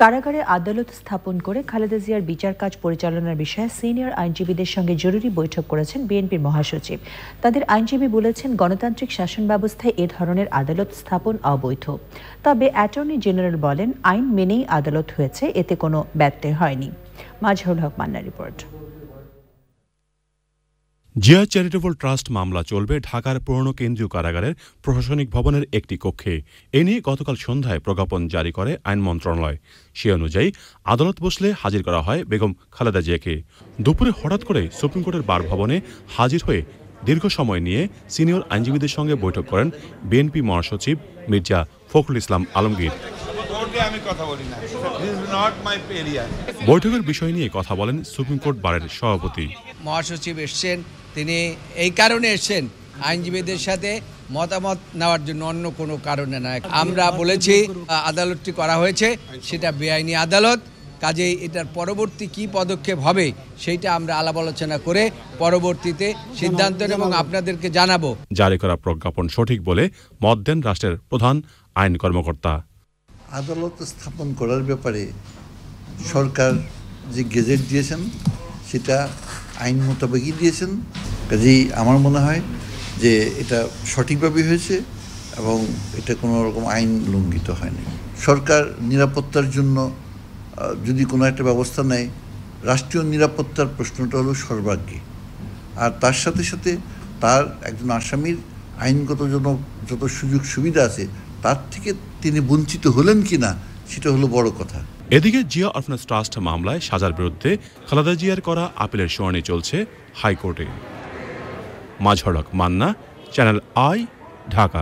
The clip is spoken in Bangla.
কারাগারে আদালত স্থাপন করে খালেদা জিয়ার বিচার কাজ পরিচালনার বিষয়ে সিনিয়র আইনজীবীদের সঙ্গে জরুরি বৈঠক করেছেন বিএনপির মহাসচিব। তাদের আইনজীবী বলেছেন, গণতান্ত্রিক শাসন ব্যবস্থায় এ ধরনের আদালত স্থাপন অবৈধ। তবে অ্যাটর্নি জেনারেল বলেন, আইন মেনেই আদালত হয়েছে, এতে কোনো ব্যত্যয় হয়নি। Mazharul Haque Manna report. Zia charitable trust মামলা চলবে ঢাকার পুরনো কেন্দ্রীয় কারাগারের প্রশাসনিক ভবনের একটি কক্ষে। এ নিয়ে গতকাল সন্ধ্যায় প্রজ্ঞাপন জারি করে আইন মন্ত্রণালয়। সে অনুযায়ী আদালত বসলে হাজির করা হয় বেগম খালেদা জিয়াকে। দুপুরে হঠাৎ করে সুপ্রিম কোর্টের বার ভবনে হাজির হয়ে দীর্ঘ সময় নিয়ে সিনিয়র আইনজীবীদের সঙ্গে বৈঠক করেন বিএনপি মহাসচিব মির্জা ফখরুল ইসলাম আলমগীর। আমি কথা বলি না। নট মাই বৈঠকের বিষয় নিয়ে কথা বলেন সুপ্রিম কোর্ট বারের সভাপতি। মহাসচিব এসছেন। তিনি এই কারণে এসছেন। আইনজীবীদের সাথে মতামত নেওয়ার জন্য অন্য কোনো কারণে নয়। আমরা বলেছি আদালতটি করা হয়েছে সেটা বেআইনি আদালত। কাজেই এটার পরবর্তী কি পদক্ষেপ হবে সেইটা আমরা আলাপ আলোচনা করে পরবর্তীতে সিদ্ধান্ত নেব এবং আপনাদেরকে জানাব। জারি করা প্রজ্ঞাপন সঠিক বলে মত দেন রাষ্ট্রের প্রধান আইন কর্মকর্তা। আদালত স্থাপন করার ব্যাপারে সরকার যে গেজেট দিয়েছেন সেটা আইন মোতাবেকই দিয়েছেন। কাজেই আমার মনে হয় যে এটা সঠিকভাবে হয়েছে এবং এটা কোনো রকম আইন লঙ্ঘিত হয়নি সরকার নিরাপত্তার জন্য যদি কোনো একটা ব্যবস্থা নেয়, রাষ্ট্রীয় নিরাপত্তার প্রশ্নটা হলো সর্বাগ্রে। আর তার সাথে সাথে তার একজন আসামির আইনগত জন্য যত সুযোগ সুবিধা আছে, তার থেকে তিনি বঞ্চিত হলেন কি না সেটা হলো বড় কথা। এদিকে জিয়া অরফানেজ ট্রাস্ট মামলায় সাজার বিরুদ্ধে খালেদা জিয়ার করা আপিলের শুনানি চলছে হাইকোর্টে। মাঝড়ক মান্না চ্যানেল আই ঢাকা।